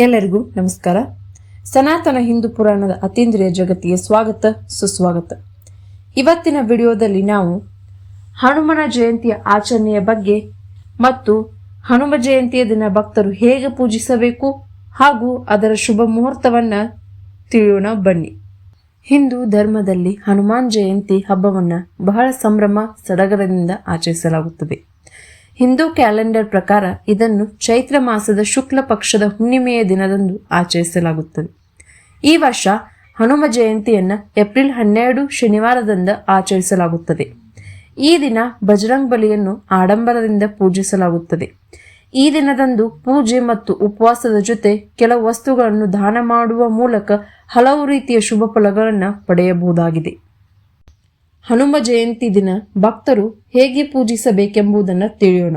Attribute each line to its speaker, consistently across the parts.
Speaker 1: ಎಲ್ಲರಿಗೂ ನಮಸ್ಕಾರ. ಸನಾತನ ಹಿಂದೂ ಪುರಾಣದ ಅತೀಂದ್ರಿಯ ಜಗತ್ತಿಗೆ ಸ್ವಾಗತ, ಸುಸ್ವಾಗತ. ಇವತ್ತಿನ ವಿಡಿಯೋದಲ್ಲಿ ನಾವು ಹನುಮನ ಜಯಂತಿಯ ಆಚರಣೆಯ ಬಗ್ಗೆ ಮತ್ತು ಹನುಮ ಜಯಂತಿಯ ದಿನ ಭಕ್ತರು ಹೇಗೆ ಪೂಜಿಸಬೇಕು ಹಾಗೂ ಅದರ ಶುಭ ಮುಹೂರ್ತವನ್ನ ತಿಳಿಯೋಣ ಬನ್ನಿ. ಹಿಂದೂ ಧರ್ಮದಲ್ಲಿ ಹನುಮಾನ್ ಜಯಂತಿ ಹಬ್ಬವನ್ನ ಬಹಳ ಸಂಭ್ರಮ, ಸಡಗರದಿಂದ ಆಚರಿಸಲಾಗುತ್ತದೆ. ಹಿಂದೂ ಕ್ಯಾಲೆಂಡರ್ ಪ್ರಕಾರ ಇದನ್ನು ಚೈತ್ರ ಮಾಸದ ಶುಕ್ಲ ಪಕ್ಷದ ಹುಣ್ಣಿಮೆಯ ದಿನದಂದು ಆಚರಿಸಲಾಗುತ್ತದೆ. ಈ ವರ್ಷ ಹನುಮ ಜಯಂತಿಯನ್ನು ಏಪ್ರಿಲ್ ಹನ್ನೆರಡು ಶನಿವಾರದಿಂದ ಆಚರಿಸಲಾಗುತ್ತದೆ. ಈ ದಿನ ಬಜರಂಗ್ ಬಲಿಯನ್ನು ಆಡಂಬರದಿಂದ ಪೂಜಿಸಲಾಗುತ್ತದೆ. ಈ ದಿನದಂದು ಪೂಜೆ ಮತ್ತು ಉಪವಾಸದ ಜೊತೆ ಕೆಲವು ವಸ್ತುಗಳನ್ನು ದಾನ ಮಾಡುವ ಮೂಲಕ ಹಲವು ರೀತಿಯ ಶುಭ ಫಲಗಳನ್ನು ಪಡೆಯಬಹುದಾಗಿದೆ. ಹನುಮ ಜಯಂತಿ ದಿನ ಭಕ್ತರು ಹೇಗೆ ಪೂಜಿಸಬೇಕೆಂಬುದನ್ನು ತಿಳಿಯೋಣ.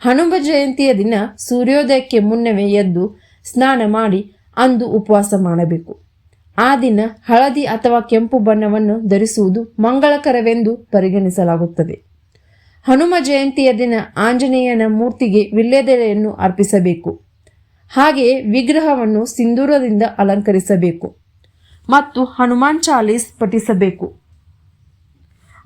Speaker 1: ಹನುಮ ಜಯಂತಿಯ ದಿನ ಸೂರ್ಯೋದಯಕ್ಕೆ ಮುನ್ನವೇ ಎದ್ದು ಸ್ನಾನ ಮಾಡಿ ಅಂದು ಉಪವಾಸ ಮಾಡಬೇಕು. ಆ ದಿನ ಹಳದಿ ಅಥವಾ ಕೆಂಪು ಬಣ್ಣವನ್ನು ಧರಿಸುವುದು ಮಂಗಳಕರವೆಂದು ಪರಿಗಣಿಸಲಾಗುತ್ತದೆ. ಹನುಮ ಜಯಂತಿಯ ದಿನ ಆಂಜನೇಯನ ಮೂರ್ತಿಗೆ ವಿಲ್ಲೆದೆಲೆಯನ್ನು ಅರ್ಪಿಸಬೇಕು. ಹಾಗೆಯೇ ವಿಗ್ರಹವನ್ನು ಸಿಂಧೂರದಿಂದ ಅಲಂಕರಿಸಬೇಕು ಮತ್ತು ಹನುಮಾನ್ ಚಾಲೀಸ್ ಪಠಿಸಬೇಕು.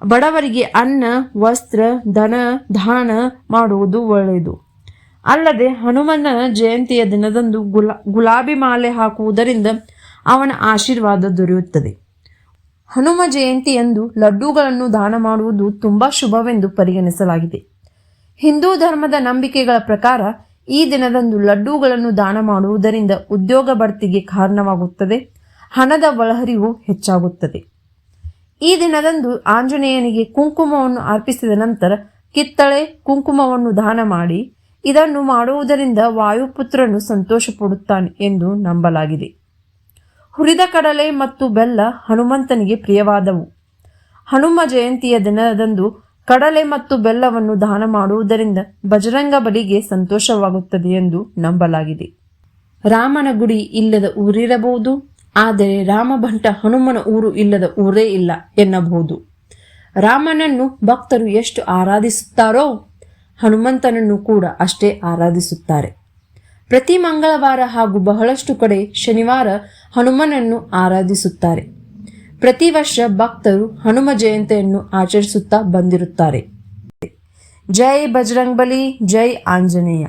Speaker 1: ಬಡವರಿಗೆ ಅನ್ನ, ವಸ್ತ್ರ ಧನ ದಾನ ಮಾಡುವುದು ಒಳ್ಳೆಯದು. ಅಲ್ಲದೆ ಹನುಮನ ಜಯಂತಿಯ ದಿನದಂದು ಗುಲಾ, ಗುಲಾಬಿ ಮಾಲೆ ಹಾಕುವುದರಿಂದ ಅವನ ಆಶೀರ್ವಾದ ದೊರೆಯುತ್ತದೆ. ಹನುಮ ಜಯಂತಿಯಂದು ಲಡ್ಡುಗಳನ್ನು ದಾನ ಮಾಡುವುದು ತುಂಬ ಶುಭವೆಂದು ಪರಿಗಣಿಸಲಾಗಿದೆ. ಹಿಂದೂ ಧರ್ಮದ ನಂಬಿಕೆಗಳ ಪ್ರಕಾರ ಈ ದಿನದಂದು ಲಡ್ಡುಗಳನ್ನು ದಾನ ಮಾಡುವುದರಿಂದ ಉದ್ಯೋಗ ಬಡ್ತಿಗೆ ಕಾರಣವಾಗುತ್ತದೆ. ಹಣದ ಒಳಹರಿವು ಹೆಚ್ಚಾಗುತ್ತದೆ. ಈ ದಿನದಂದು ಆಂಜನೇಯನಿಗೆ ಕುಂಕುಮವನ್ನು ಅರ್ಪಿಸಿದ ನಂತರ ಕಿತ್ತಳೆ ಕುಂಕುಮವನ್ನು ದಾನ ಮಾಡಿ ಇದನ್ನು ಮಾಡುವುದರಿಂದ ವಾಯುಪುತ್ರನು ಸಂತೋಷ ಪಡುತ್ತಾನೆ ಎಂದು ನಂಬಲಾಗಿದೆ. ಹುರಿದ ಕಡಲೆ ಮತ್ತು ಬೆಲ್ಲ ಹನುಮಂತನಿಗೆ ಪ್ರಿಯವಾದವು. ಹನುಮ ಜಯಂತಿಯ ದಿನದಂದು ಕಡಲೆ ಮತ್ತು ಬೆಲ್ಲವನ್ನು ದಾನ ಮಾಡುವುದರಿಂದ ಬಜರಂಗ ಬಲಿಗೆ ಸಂತೋಷವಾಗುತ್ತದೆ ಎಂದು ನಂಬಲಾಗಿದೆ. ರಾಮನ ಗುಡಿ ಇಲ್ಲದ ಊರಿರಬಹುದು. ಆದರೆ ರಾಮಭಂಟ ಹನುಮನ ಊರು ಇಲ್ಲದ ಊರೇ ಇಲ್ಲ ಎನ್ನಬಹುದು. ರಾಮನನ್ನು ಭಕ್ತರು ಎಷ್ಟು ಆರಾಧಿಸುತ್ತಾರೋ ಹನುಮಂತನನ್ನು ಕೂಡ ಅಷ್ಟೇ ಆರಾಧಿಸುತ್ತಾರೆ. ಪ್ರತಿ ಮಂಗಳವಾರ ಹಾಗೂ ಬಹಳಷ್ಟು ಕಡೆ ಶನಿವಾರ ಹನುಮನನ್ನು ಆರಾಧಿಸುತ್ತಾರೆ. ಪ್ರತಿ ವರ್ಷ ಭಕ್ತರು ಹನುಮ ಜಯಂತಿಯನ್ನು ಆಚರಿಸುತ್ತಾ ಬಂದಿರುತ್ತಾರೆ. ಜೈ ಬಜರಂಗಬಲಿ ಜೈ ಆಂಜನೇಯ.